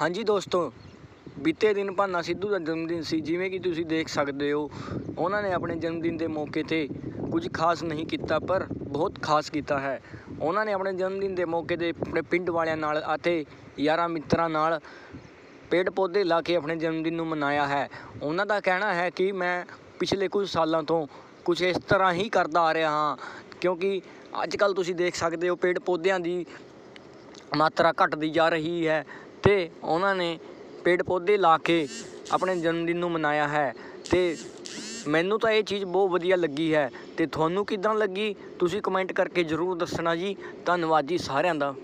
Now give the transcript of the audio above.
ਹਾਂਜੀ ਦੋਸਤੋ, ਬੀਤੇ ਦਿਨ ਭਾਨਾ ਸਿੱਧੂ ਦਾ ਜਨਮ ਦਿਨ ਸੀ, ਜਿਵੇਂ ਕਿ ਤੁਸੀਂ ਦੇਖ ਸਕਦੇ ਹੋ, ਉਹਨਾਂ ਨੇ ਆਪਣੇ ਜਨਮ ਦਿਨ ਦੇ ਮੌਕੇ ਤੇ ਕੁਝ ਖਾਸ ਨਹੀਂ ਕੀਤਾ, ਪਰ ਬਹੁਤ ਖਾਸ ਕੀਤਾ ਹੈ। ਉਹਨਾਂ ਨੇ ਆਪਣੇ ਜਨਮ ਦਿਨ ਦੇ ਮੌਕੇ ਤੇ ਆਪਣੇ ਪਿੰਡ ਵਾਲਿਆਂ ਨਾਲ ਅਤੇ ਯਾਰਾਂ ਮਿੱਤਰਾਂ ਨਾਲ ਪੇੜ ਪੌਦੇ ਲਾ ਕੇ ਆਪਣੇ ਜਨਮ ਦਿਨ ਨੂੰ ਮਨਾਇਆ ਹੈ। ਉਹਨਾਂ ਦਾ ਕਹਿਣਾ ਹੈ ਕਿ ਮੈਂ ਪਿਛਲੇ ਕੁਝ ਸਾਲਾਂ ਤੋਂ ਕੁਝ ਇਸ ਤਰ੍ਹਾਂ ਹੀ ਕਰਦਾ ਆ ਰਿਹਾ ਹਾਂ, ਕਿਉਂਕਿ ਅੱਜ ਕੱਲ ਤੁਸੀਂ ਦੇਖ ਸਕਦੇ ਹੋ, ਪੇੜ ਪੌਦਿਆਂ ਦੀ ਮਾਤਰਾ ਘਟਦੀ ਜਾ ਰਹੀ ਹੈ। ਅਤੇ ਉਹਨਾਂ ਨੇ ਪੇੜ ਪੌਦੇ ਲਾ ਕੇ ਆਪਣੇ ਜਨਮਦਿਨ ਨੂੰ ਮਨਾਇਆ ਹੈ ਅਤੇ ਮੈਨੂੰ ਤਾਂ ਇਹ ਚੀਜ਼ ਬਹੁਤ ਵਧੀਆ ਲੱਗੀ ਹੈ ਅਤੇ ਤੁਹਾਨੂੰ ਕਿੱਦਾਂ ਲੱਗੀ? ਤੁਸੀਂ ਕਮੈਂਟ ਕਰਕੇ ਜ਼ਰੂਰ ਦੱਸਣਾ ਜੀ। ਧੰਨਵਾਦ ਜੀ ਸਾਰਿਆਂ ਦਾ।